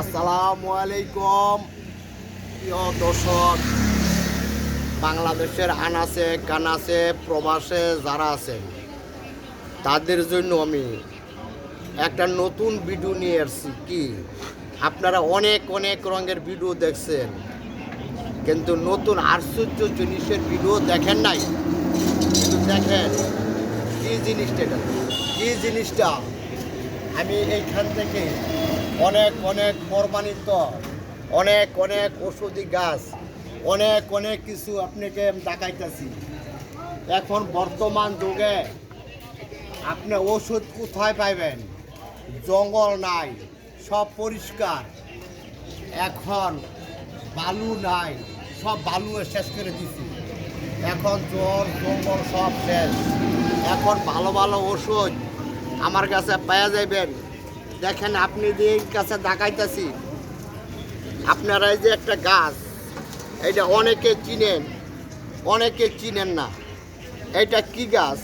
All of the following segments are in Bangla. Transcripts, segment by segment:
আসসালামু আলাইকুম। প্রিয় দর্শক, বাংলাদেশের আনাসে কানাসে প্রবাসে যারা আছেন, তাদের জন্য আমি একটা নতুন ভিডিও নিয়ে এসেছি। কি? আপনারা অনেক অনেক রঙের ভিডিও দেখছেন, কিন্তু নতুন আশ্চর্য জিনিসের ভিডিও দেখেন নাই। কিন্তু দেখেন, কী জিনিসটা কি জিনিসটা? আমি এইখান থেকে অনেক অনেক প্রমাণিত অনেক অনেক ওষুধি গাছ, অনেক অনেক কিছু আপনাকে দেখাইতেছি। এখন বর্তমান যুগে আপনি ওষুধ কোথায় পাইবেন? জঙ্গল নাই, সব পরিষ্কার। এখন বালু নাই, সব বালু শেষ করে দিছি। এখন জল জঙ্গল সব শেষ। এখন ভালো ভালো ওষুধ আমার কাছে পাওয়া যাবেন দেখেন, আপনি যে এই কাছে দেখাইতেছি, আপনারা এই যে একটা গাছ এটা অনেকে চিনেন অনেকে চিনেন না। এটা কি গাছ?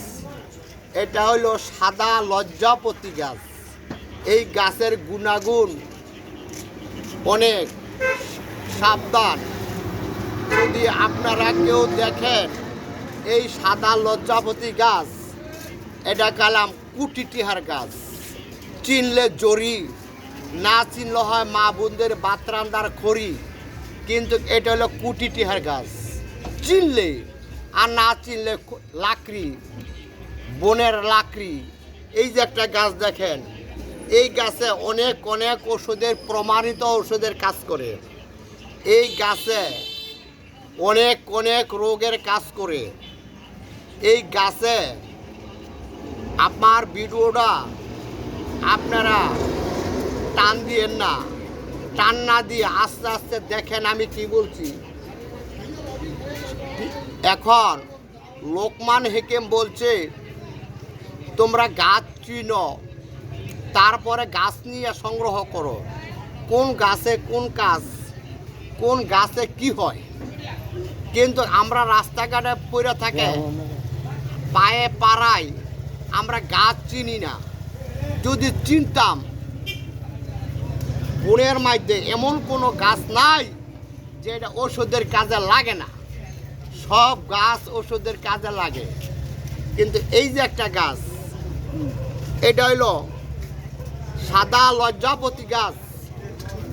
এটা হলো সাদা লজ্জাপতি গাছ। এই গাছের গুণাগুণ অনেক। সাবধান। যদি আপনারা কেউ দেখেন, এই সাদা লজ্জাপতি গাছ, এটা কালাম কুটিটিহার গাছ। চিনলে জরি, না চিনলে হয় মা বোনদের বাতরান্দার খড়ি। কিন্তু এটা হলো কুটিটিহার গাছ। চিনলে আর না চিনলে লাকড়ি, বনের লাকড়ি। এই যে একটা গাছ দেখেন, এই গাছে অনেক অনেক ওষুধের প্রমাণিত ওষুধের কাজ করে। এই গাছে অনেক অনেক রোগের কাজ করে। এই গাছে আপনার ভিডিওটা আপনারা টান দিয়েন না। টান না দিয়ে আস্তে আস্তে দেখেন আমি কি বলছি। এখন লোকমান হেকেম বলছে, তোমরা গাছ চিনো, তারপরে গাছ নিয়ে সংগ্রহ করো। কোন গাছে কোন কাজ, কোন গাছে কি হয়? কিন্তু আমরা রাস্তাঘাটে পড়ে থাকে, পায়ে পাড়ায় আমরা গাছ চিনি না। যদি চিনতাম বনের মধ্যে এমন কোনো গাছ নাই যে এটা ওষুধের কাজে লাগে না। সব গাছ ওষুধের কাজে লাগে। কিন্তু এই যে একটা গাছ, এটা হইল সাদা লজ্জাপতি গাছ।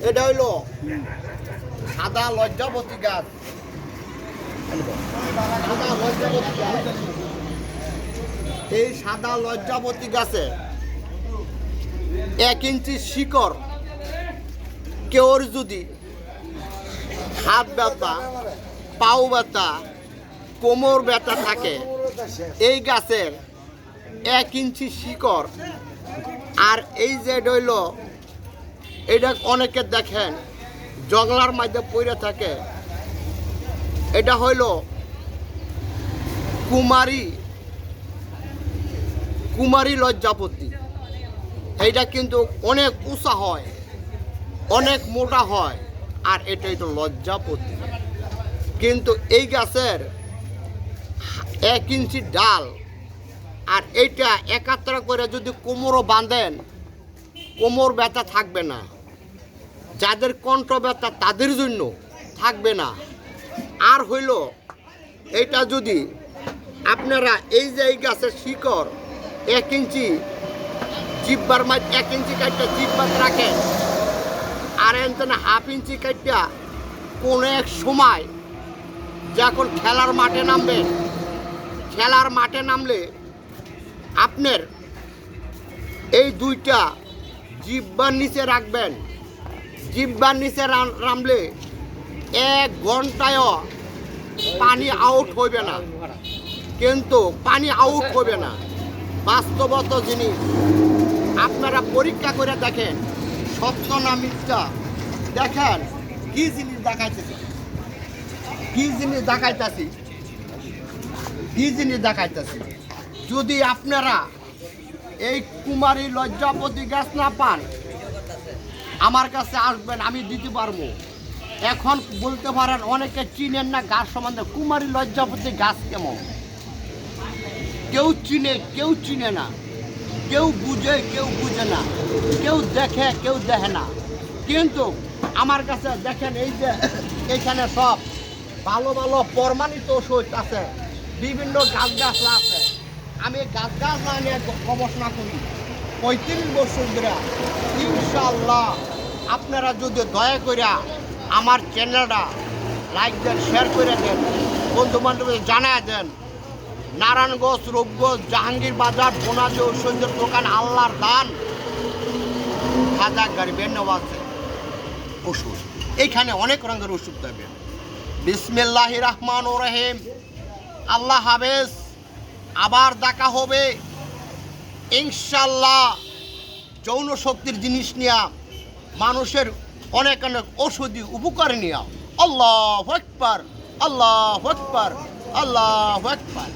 এটা হইল সাদা লজ্জাপতি গাছ। সাদা লজ্জাপতি গাছ। এই সাদা লজ্জাপতি গাছে এক ইঞ্চি শিকড় কেউর যদি, হাত ব্যথা, পাও ব্যথা, কোমর ব্যথা থাকে, এই গাছের এক ইঞ্চি শিকড়। আর এই যে রইল এটা অনেকে দেখেন, জগলার মধ্যে পড়ে থাকে। এটা হইল কুমারী কুমারী লজ্জাপতি। এইটা কিন্তু অনেক উঁচা হয়, অনেক মোটা হয়, আর এটা তো লজ্জাপতি কিন্তু এই গাছের এক ইঞ্চি ডাল, আর এইটা একাত্র করে যদি কোমরও বাঁধেন, কোমর ব্যথা থাকবে না। যাদের কণ্ঠ ব্যথা, তাদের জন্য থাকবে না। আর হইল এটা যদি আপনারা এই যে এই গাছের শিকড় এক ইঞ্চি জিব্বার মাঝ এক ইঞ্চি কাটটা জিব্বার রাখেন আর এনতেন হাফ ইঞ্চি কাটটা কোনো এক সময় যখন খেলার মাঠে নামবেন, খেলার মাঠে নামলে আপনার এই দুইটা জিব্বার নিচে রাখবেন। জিব্বার নিচে নামলে এক ঘন্টায়ও পানি আউট হইবে না। কিন্তু পানি আউট হবে না। বাস্তবত জিনিস আপনারা পরীক্ষা করে দেখেন সত্য না মিথ্যা। দেখেন, কি জিনিস দেখাইতেছি? কি জিনিস দেখাইতেছি? কি জিনিস দেখাইতেছি? যদি আপনারা এই কুমারী লজ্জাপতি গাছ না পান, আমার কাছে আসবেন, আমি দিতে পারব। এখন বলতে পারেন, অনেকে চিনেন না গাছ সম্বন্ধে, কুমারী লজ্জাপতি গাছ কেমন? কেউ চিনে কেউ চিনে না। কেউ বুঝে কেউ বুঝে না। কেউ দেখে কেউ দেখে না। কিন্তু আমার কাছে দেখেন এই যে এইখানে সব ভালো ভালো প্রমাণিত ওষুধ আছে। বিভিন্ন গাছ গাছলা আছে। আমি গাছ গাছলা নিয়ে গবেষণা করি। পঁয়ত্রিশ বছর ধরে ইনশাল্লাহ আপনারা যদি দয়া করে আমার চ্যানেলটা লাইক দেন শেয়ার করে দেন বন্ধু বান্ধবদের জানায় দেন নারায়ণগঞ্জ রূপগঞ্জ জাহাঙ্গীর বাজার, বোনাজি ঐশ্বর্যের দোকান, আল্লাহর দান। হাজার গাড়ি আছে ওষুধ। এইখানে অনেক রঙের ওষুধ দেবেন বিসমিল্লাহ রহমান ও রহিম। আল্লাহ হাফেজ। আবার দেখা হবে। ইনশাল্লাহ যৌন শক্তির জিনিস নিয়া, মানুষের অনেক অনেক ওষুধি উপকার নিয়া। আল্লাহ আকবার আল্লাহ আকবার আল্লাহ আকবার।